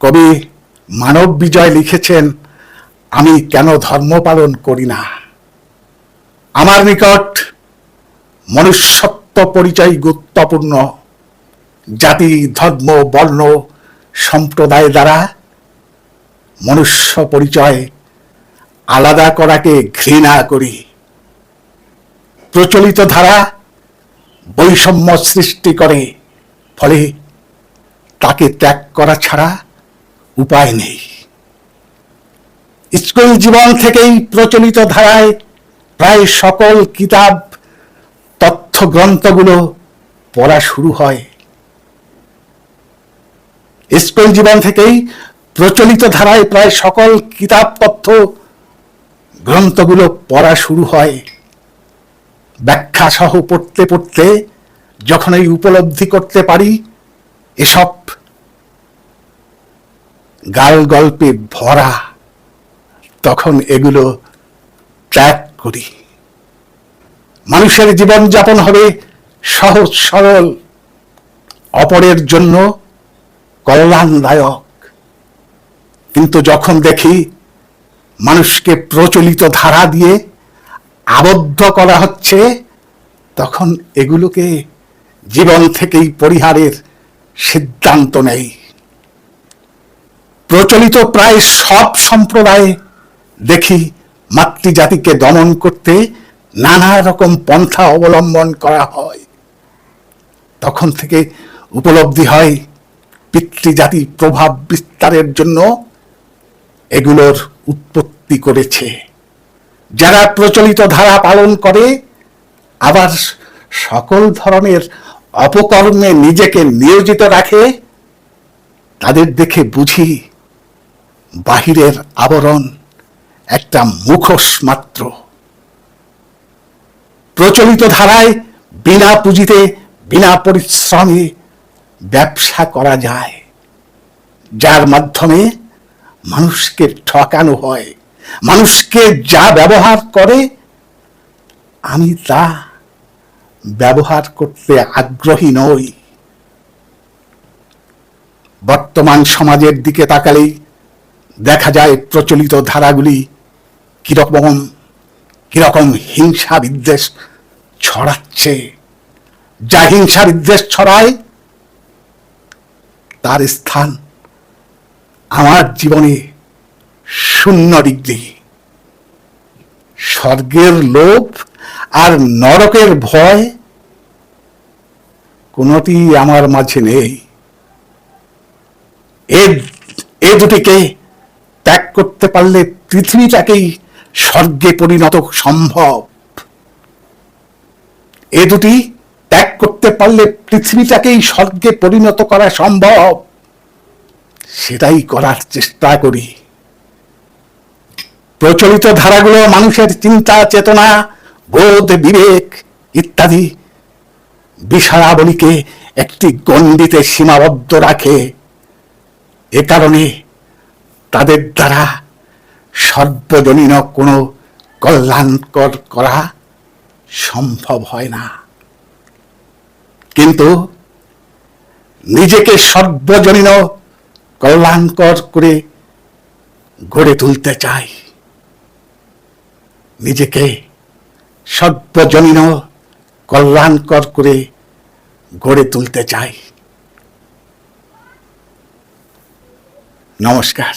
কবি মানব বিজয় লিখেছেন, আমি কেন ধর্ম পালন করি না? আমার নিকট মনুষ্যত্ব পরিচয় গুরুত্বপূর্ণ, জাতি, ধর্ম, বর্ণ, সম্প্রদায় দ্বারা মনুষ্য পরিচয় আলাদা করাকে ঘৃণা করি। প্রচলিত ধারা বৈষম্য সৃষ্টি করে, ফলে তাকে ত্যাগ করা ছাড়া উপায় নেই। স্কুল জীবন থেকেই প্রচলিত ধারায় প্রায় সকল কিতাব তথ্য গ্রন্থগুলো পড়া শুরু হয়। স্কুল জীবন থেকেই প্রচলিত ধারায় প্রায় সকল কিতাব, তথ্য, গ্রন্থগুলো পড়া শুরু হয়। ব্যাখ্যা সহ পড়তে পড়তে যখন এই উপলব্ধি করতে পারি, এসব গাল গল্পে ভরা, তখন এগুলো ত্যাগ করি। মানুষের জীবন যাপন হবে সহজ, সরল, অপরের জন্য কল্যাণদায়ক। কিন্তু যখন দেখি মানুষকে প্রচলিত ধারা দিয়ে আবদ্ধ করা হচ্ছে, তখন এগুলোকে জীবন থেকেই পরিহারের সিদ্ধান্ত নেই। প্রচলিত প্রায় সব সম্প্রদায়ে দেখি মাতৃজাতিকে দমন করতে নানা রকম পন্থা অবলম্বন করা হয়। তখন থেকে উপলব্ধি হয় পিতৃজাতি প্রভাব বিস্তারের জন্য এগুলোর উৎপত্তি করেছে। যারা প্রচলিত ধারা পালন করে, আবার সকল ধরনের অপকর্মে নিজেকে নিয়োজিত রাখে, তাদের দেখে বুঝি বাহিরের আবরণ একটা মুখোশ মাত্র। প্রচলিত ধারায় বিনা পুঁজিতে, বিনা পরিশ্রমে ব্যবসা করা যায়, যার মাধ্যমে মানুষকে ঠকানো হয়, মানুষকে যা ব্যবহার করে, আমি তা ব্যবহার করতে আগ্রহী নই। বর্তমান সমাজের দিকে তাকালেই দেখা যায় প্রচলিত ধারাগুলি কীরকম কীরকম হিংসা বিদ্বেষ ছড়াচ্ছে। যা হিংসা বিদ্বেষ ছড়ায়, তার স্থান আমার জীবনে শূন্য ডিগ্রি। স্বর্গের লোভ আর নরকের ভয় কোনটি আমার মাঝে নেই। এ দুটিকে ত্যাগ করতে পারলে পৃথিবীটাকেই স্বর্গে পরিণত সম্ভব। এ দুটি ত্যাগ করতে পারলে পৃথিবীটাকেই স্বর্গে পরিণত করা সম্ভব। সেটাই করার চেষ্টা করি। প্রচলিত ধারাগুলো, মানুষের চিন্তা, চেতনা, বোধ, বিবেক ইত্যাদি বিষয়াবলীকে একটি গণ্ডিতে সীমাবদ্ধ রাখে। এ কারণে তাদের দ্বারা সর্বজনীন কোনো কল্যাণকর করা সম্ভব হয় না। কিন্তু নিজেকে সর্বজনীন কল্যাণকর করে গড়ে তুলতে চাই। নিজেকে সর্বজনীন কল্যাণকর করে গড়ে তুলতে চাই। নমস্কার